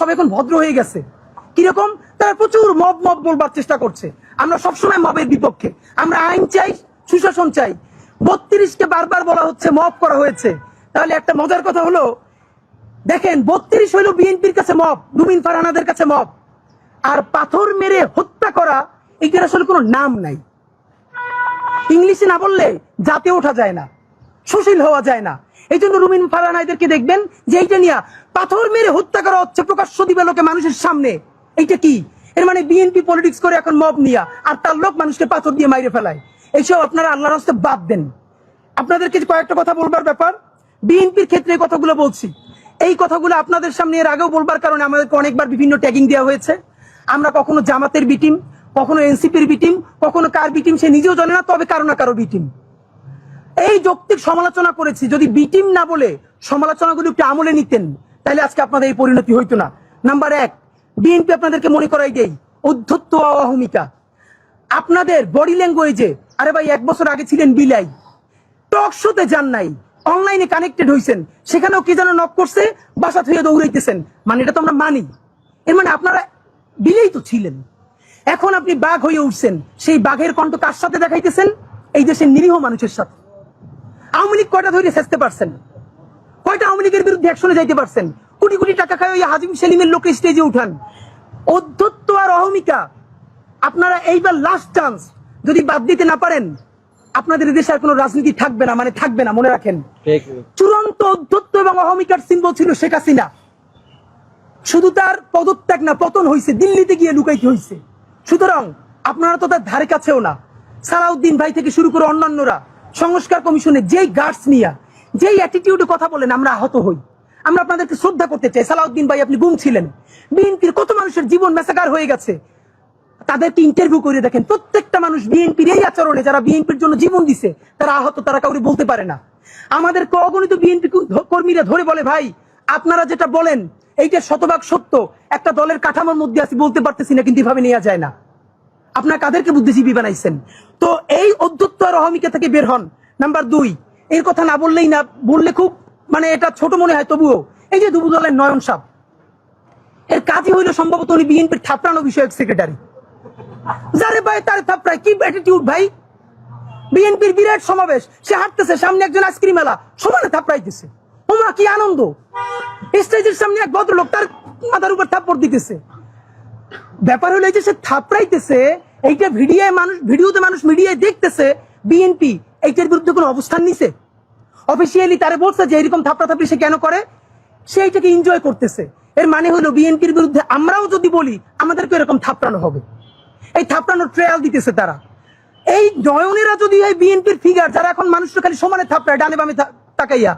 সব এখন ভদ্র হয়ে গেছে। কীরকম? তারা প্রচুর মব মব বলবার চেষ্টা করছে। আমরা সবসময় মবের বিপক্ষে। আমরা আইন চাই, সুশাসন চাই। বত্রিশকে বারবার বলা হচ্ছে মব করা হয়েছে। তাহলে একটা মজার কথা হলো, দেখেন, বত্রিশ হইল বিএনপির কাছে মব রুমিন ফারহানাদের কাছে মব। আর পাথর মেরে হত্যা করা এটার আসলে কোনো নাম নাই। ইংলিশে না বললে জাতে ওঠা যায় না, সুশীল হওয়া যায় না। এই জন্য রুমিন ফারহানাইদেরকে দেখবেন যে এইটা নিয়ে পাথর মেরে হত্যা করা হচ্ছে, প্রকাশ্য দিবে লোকে মানুষের সামনে। এইটা কি? এর মানে বিএনপি পলিটিক্স করে এখন মব নিয়া আর তার লোক মানুষকে পাথর দিয়ে মাইরে ফেলায়। এইসব আপনারা আল্লাহর হস্তে বাদ দেন। আপনাদেরকে কয়েকটা কথা বলবার ব্যাপার। বিএনপির ক্ষেত্রে কথাগুলো বলছি। এই কথাগুলো আপনাদের সামনে এর আগেও বলবার কারণে আমাদেরকে অনেকবার বিভিন্ন ট্যাগিং দেওয়া হয়েছে। আমরা কখনো জামাতের বিটিম কখনো এনসিপির বিটিম কখনো কার বিটিম সে নিজেও জানে না, তবে কারও না কারও বিটিম এই যৌক্তিক সমালোচনা করেছি। যদি বিটিম না বলে সমালোচনাগুলো একটু আমলে নিতেন, তাহলে আজকে আপনাদের এই পরিণতি হইতো না। নাম্বার এক, বিএনপি আপনাদেরকে মনে করাই দেই অধ্যত্ত অহমিকা। আপনাদের বডি ল্যাঙ্গুয়েজে, আরে ভাই, এক বছর আগে ছিলেন বিলাই। টক শোতে যান নাই, অনলাইনে কানেক্টেড হইছেন, সেখানেও কি যেন নক করছে, বাসা থেকে দৌড়াইতেছেন। মানে এটা তো আমরা মানি। এর মানে আপনারা বিলেই তো ছিলেন। এখন আপনি বাঘ হয়ে উঠছেন, সেই বাঘের কণ্ঠ কার সাথে দেখাইতেছেন? এই দেশের নিরীহ মানুষের সাথে। আওয়ামী লীগ কয়টা ধরে সেচতে পারছেন? কয়টা আওয়ামী লীগের বিরুদ্ধে অ্যাকশনে যাইতে পারছেন? কোটি কোটি টাকা খায় ওই হাজিম সেলিমের লোকে স্টেজে উঠান। অধ্যত্ত আর অহমিকা আপনারা এইবার লাস্ট চান্স যদি বাদ দিতে না পারেন আপনাদের দেশে আর কোনো রাজনীতি থাকবে না মানে থাকবে না মনে রাখেন। চূড়ান্ত অধ্যত্ত এবং অহমিকার সিম্বল ছিল শেখ হাসিনা। শুধু তার পদত্যাগ না পতন হয়েছে দিল্লিতে গিয়ে লুকাইতে হয়েছে সুতরাং আপনারা তো তার ধারে কাছেও না। সালাউদ্দিন ভাই থেকে শুরু করে অন্যান্যরা সংস্কার কমিশনে যেই গার্ডস নিয়া, যেই অ্যাটিটিউডে কথা বলেন, আমরা আহত হই। আমরা আপনাদেরকে শ্রদ্ধা করতে চাই। সালাউদ্দিন ভাই, আপনি গুম ছিলেন। বিএনপির কত মানুষের জীবন মেসাকার হয়ে গেছে? তাদেরকে ইন্টারভিউ করে দেখেন। প্রত্যেকটা মানুষ বিএনপির এই আচরণে, যারা বিএনপির জন্য জীবন দিছে, তারা আহত, তারা কাউকে বলতে পারে না। আমাদের অগণিত বিএনপি কর্মীরা ধরে বলে, ভাই, আপনারা যেটা বলেন, এইটা শতভাগ সত্য। একটা দলের কাঠামোর মধ্যে আছি, বলতে পারতেছি না, কিন্তু এভাবে নেওয়া যায় না। আপনার কাদেরকে বুদ্ধিজীবী বানাইছেন। তো এই অধ্যত্ত আর অহমিকা থেকে বের হন। নাম্বার দুই, এর কথা না বললেই না, বললে খুব মানে এটা ছোট মনে হয়, তবুও। এই যে দুবু দলের নয়ন সাপ, এর কাজই হইল সম্ভবত উনি বিএনপির থাপড়ানো বিষয়ক সেক্রেটারি যারে ভাই তার থাপড়ায়, কি অ্যাটিটিউড ভাই? বিএনপির বিরাট সমাবেশ, সে হাঁটতেছে, সামনে একজন আইসক্রিম এলা সমানে থাপড়াইতেছে। ওমা, কি আনন্দ! স্টেজের সামনে এক ভদ্রলোক তার মাথার উপর থাপ্পড় দিতেছে। ব্যাপার হলো যে সে থাপড়াইতেছে, এইটা ভিডিওয় মানুষ ভিডিওতে মানুষ মিডিয়ায় দেখতেছে বিএনপি এইটার বিরুদ্ধে কোনো অবস্থান নিছে? অফিসিয়ালি তারে বলছে যে এরকম থাপড়া থাপড়ি সে কেন করে? সে এইটাকে এনজয় করতেছে। এর মানে হলো বিএনপির বিরুদ্ধে আমরাও যদি বলি আমাদেরকে এরকম থাপড়ানো হবে। এই থাপড়ানোর ট্রায়াল দিতেছে তারা। এই নয়নেরা যদি এই বিএনপির ফিগার যারা এখন মানুষটা খালি সমানে থাপড়ায়, ডানে বামে তাকাইয়া,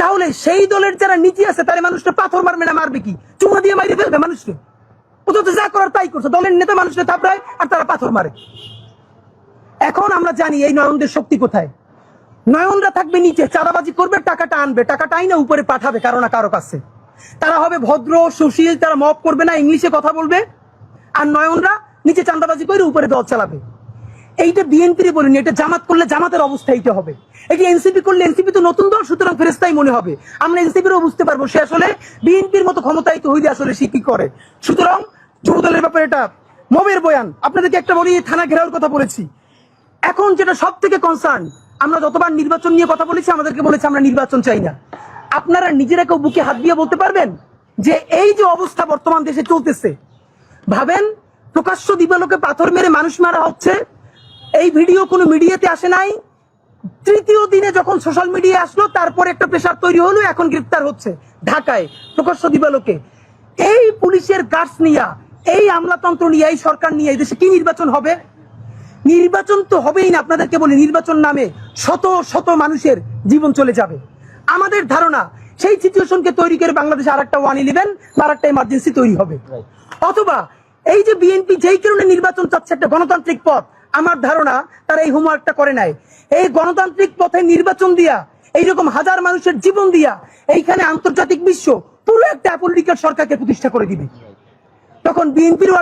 তাহলে সেই দলের যারা নীতি আছে, তারা মানুষটা পাথর মারবে না মারবে কি? চুমা দিয়ে মাইরে ফেলবে মানুষকে? যা করার তাই করছে। দলের নেতা আর তারা পাথর মারে। এখন আমরা জানি এই নয়নদের শক্তি কোথায়। নয়নরা থাকবে নিচে, চাঁদাবাজি করবে, টাকাটা আনবে। টাকাটাই না উপরে পাঠাবে না কারও কাছে। তারা হবে ভদ্র, সুশীল, তারা মপ করবে না, ইংলিশে কথা বলবে। আর নয়নরা নিচে চাঁদাবাজি করে উপরে দল চালাবে। এইটা বিএনপির বলিনি, এটা জামাত করলে জামাতের অবস্থা এইটা হবে। এটি এনসিপি করলে এনসিপি তো নতুন দল, সুতরাং ফেরেস্তাই মনে হবে। আমরা এনসিপিরও বুঝতে পারব সে আসলে বিএনপির মতো ক্ষমতায়িত হইলে আসলে সে কি করে। সুতরাং যুব দলের ব্যাপারে এটা মবের বয়ান। আপনাদেরকে একটা বলি, থানা ঘেরাওর কথা বলেছি। এখন যেটা সব থেকে কনসার্ন আমরা যতবার নির্বাচন নিয়ে কথা বলেছি, আমাদেরকে বলেছে আমরা নির্বাচন চাই না। আপনারা নিজেরা কেউ বুকে হাত দিয়ে বলতে পারবেন যে এই যে অবস্থা বর্তমান দেশে চলতেছে। ভাবেন, প্রকাশ্য দিবালোকে পাথর মেরে মানুষ মারা হচ্ছে এই ভিডিও কোনো মিডিয়াতে আসে নাই। তৃতীয় দিনে যখন সোশ্যাল মিডিয়া আসলো, তারপর একটা প্রেশার তৈরি হলো, এখন গ্রেফতার হচ্ছে ঢাকায় প্রকাশ্য দিবালোকে। এই পুলিশের গার্ডস নিয়া, এই আমলাতন্ত্র নিয়ে, এই সরকার নিয়ে এই দেশে কি নির্বাচন হবে? নির্বাচন তো হবেই না, আপনাদেরকে বলি, নির্বাচন নামে শত শত মানুষের জীবন চলে যাবে। আমাদের ধারণা, সেই সিচুয়েশনকে তৈরি করে বাংলাদেশে আর একটা ওয়ান ইলেভেন বা আর একটা ইমার্জেন্সি তৈরি হবে। অথবা এই যে বিএনপি যেই কারণে নির্বাচন চাচ্ছে, একটা গণতান্ত্রিক পথ আমার ধারণা তারা এই হোমওয়ার্কটা করে নাই। এই গণতান্ত্রিক পথে নির্বাচন দিয়া, এইরকম হাজার মানুষের জীবন দিয়া, এইখানে আন্তর্জাতিক বিশ্ব পুরো একটা অ্যাপোলিটিক্যাল সরকারকে প্রতিষ্ঠা করে দিবে। তখন বিএনপির